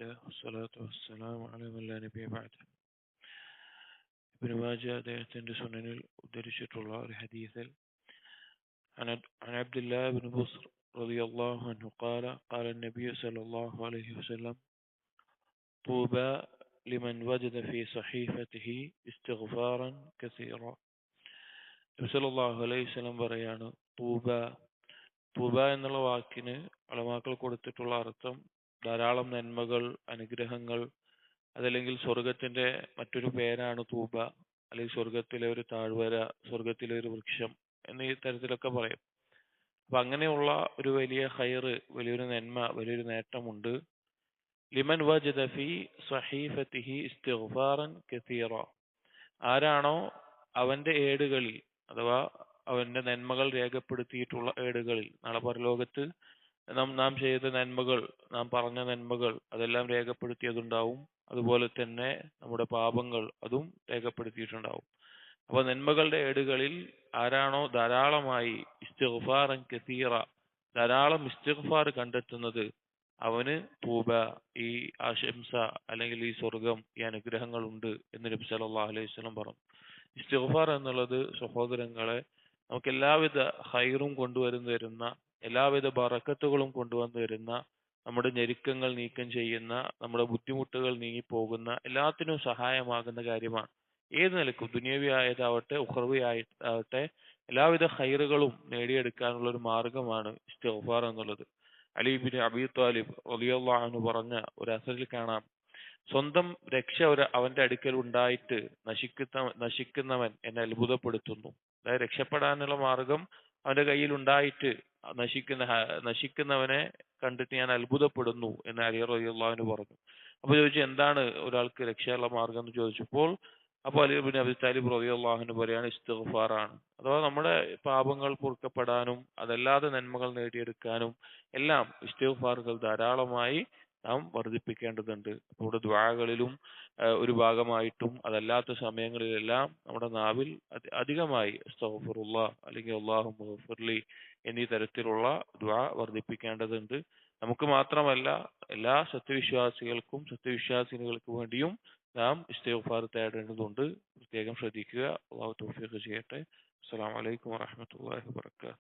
الله والصلاة والسلام على من لا نبي بعده ഇബ്നു മാജ അദ്ദേഹത്തിന്റെ സുനനിൽ ഉദ്ധരിച്ചിട്ടുള്ള ഒരു ഹദീസിൽ عن عن عبد الله بن بصر رضي الله عنه قال قال النبي صلى الله عليه وسلم طوبى لمن وجد في صحيفته استغفارا كثيرا നബി സല്ലല്ലാഹു അലൈഹി വസല്ലം പറയാണ് തൂബ തൂബ എന്നുള്ള വാക്കിന് അളമാക്കൾ കൊടുത്തിട്ടുള്ള അർത്ഥം ധാരാളം നന്മകൾ അനുഗ്രഹങ്ങൾ അതല്ലെങ്കിൽ സ്വർഗത്തിന്റെ മറ്റൊരു പേരാണ് തൂബ അല്ലെങ്കിൽ സ്വർഗത്തിലെ ഒരു താഴ്വര സ്വർഗത്തിലെ ഒരു വൃക്ഷം എന്നീ തരത്തിലൊക്കെ പറയും. അപ്പൊ അങ്ങനെയുള്ള ഒരു വലിയ ഹൈറ് വലിയൊരു നന്മ വലിയൊരു നേട്ടമുണ്ട്. ലിമൻ വജദ ഫി സഹീഫത്തിഹി ഇസ്തിഗ്ഫാറൻ കസീറ. ആരാണോ അവന്റെ ഏടുകളിൽ അഥവാ അവന്റെ നന്മകൾ രേഖപ്പെടുത്തിയിട്ടുള്ള ഏടുകളിൽ നാളെ പരലോകത്ത് നാം നാം ചെയ്ത നന്മകൾ നാം പറഞ്ഞ നന്മകൾ അതെല്ലാം രേഖപ്പെടുത്തിയതുണ്ടാവും. അതുപോലെ തന്നെ നമ്മുടെ പാപങ്ങൾ അതും രേഖപ്പെടുത്തിയിട്ടുണ്ടാവും. അപ്പൊ നന്മകളുടെ ഏടുകളിൽ ആരാണോ ധാരാളമായി ഇസ്തിഗ്ഫാറൻ കസീറ ധാരാളം ഇസ്തിഗ്ഫാർ കണ്ടെത്തുന്നത് അവന് തൂബ ഈ ആശംസ അല്ലെങ്കിൽ ഈ സ്വർഗം ഈ അനുഗ്രഹങ്ങൾ ഉണ്ട് എന്ന് നബി സല്ലല്ലാഹു അലൈഹി വസല്ലം പറഞ്ഞു. ഇസ്തിഗ്ഫാർ എന്നുള്ളത് സഹോദരങ്ങളെ നമുക്ക് എല്ലാവിധ ഹൈറും കൊണ്ടുവരുന്ന എല്ലാവിധ ബറക്കത്തുകളും കൊണ്ടുവന്നു തരുന്ന നമ്മുടെ ഞെരുക്കങ്ങൾ നീക്കം ചെയ്യുന്ന നമ്മുടെ ബുദ്ധിമുട്ടുകൾ നീങ്ങിപ്പോകുന്ന എല്ലാത്തിനും സഹായമാകുന്ന കാര്യമാണ്. ഏത് നിലക്കും ദുനിയവിയായതാവട്ടെ ഉഹർവിയായിട്ടാവട്ടെ എല്ലാവിധ ഹൈറുകളും നേടിയെടുക്കാനുള്ള ഒരു മാർഗമാണ് ഇസ്തിഗ്ഫാർ എന്നുള്ളത്. അലിബിൻ അബീ താലിബ് റളിയല്ലാഹു പറഞ്ഞ ഒരു അസറിൽ കാണാം. സ്വന്തം രക്ഷ ഒരു അവന്റെ അടുക്കൽ ഉണ്ടായിട്ട് നശിക്കുന്ന നശിക്കുന്നവൻ എന്നെ അത്ഭുതപ്പെടുത്തുന്നു. അതായത് രക്ഷപ്പെടാനുള്ള മാർഗം അവന്റെ കയ്യിൽ ഉണ്ടായിട്ട് നശിക്കുന്ന നശിക്കുന്നവനെ കണ്ടിട്ട് ഞാൻ അത്ഭുതപ്പെടുന്നു എന്ന് അലി റളിയല്ലാഹു പറഞ്ഞു. അപ്പൊ ചോദിച്ചു എന്താണ് ഒരാൾക്ക് രക്ഷയുള്ള മാർഗം എന്ന് ചോദിച്ചപ്പോൾ അപ്പൊ അലി ബിൻ അബി താലിബ് റളിയല്ലാഹു പറയാണ് ഇസ്തഫാറാണ് അഥവാ നമ്മുടെ പാപങ്ങൾ പൊറുക്കപ്പെടാനും അതല്ലാതെ നന്മകൾ നേടിയെടുക്കാനും എല്ലാം ഇസ്തിഗ്ഫാറുകൾ ധാരാളമായി നാം വർദ്ധിപ്പിക്കേണ്ടതുണ്ട്. നമ്മുടെ ദ്വാകളിലും ഒരു ഭാഗമായിട്ടും അതല്ലാത്ത സമയങ്ങളിലെല്ലാം നമ്മുടെ നാവിൽ അധികമായി അല്ലെങ്കിൽ അള്ളാഹു മുഗ്ഫിർലി എന്നീ തരത്തിലുള്ള ദ്വാ വർദ്ധിപ്പിക്കേണ്ടതുണ്ട്. നമുക്ക് മാത്രമല്ല എല്ലാ സത്യവിശ്വാസികൾക്കും സത്യവിശ്വാസിനികൾക്ക് വേണ്ടിയും നാം ഇസ്തിഗ്ഫാർ തേടേണ്ടതുണ്ട്. പ്രത്യേകം ശ്രദ്ധിക്കുക. അള്ളാഹു തോഫിയൊക്കെ ചെയ്യട്ടെ. അസ്സലാമു അലൈക്കും വറഹ്മത്തുള്ളാഹി വബറകാതുഹു.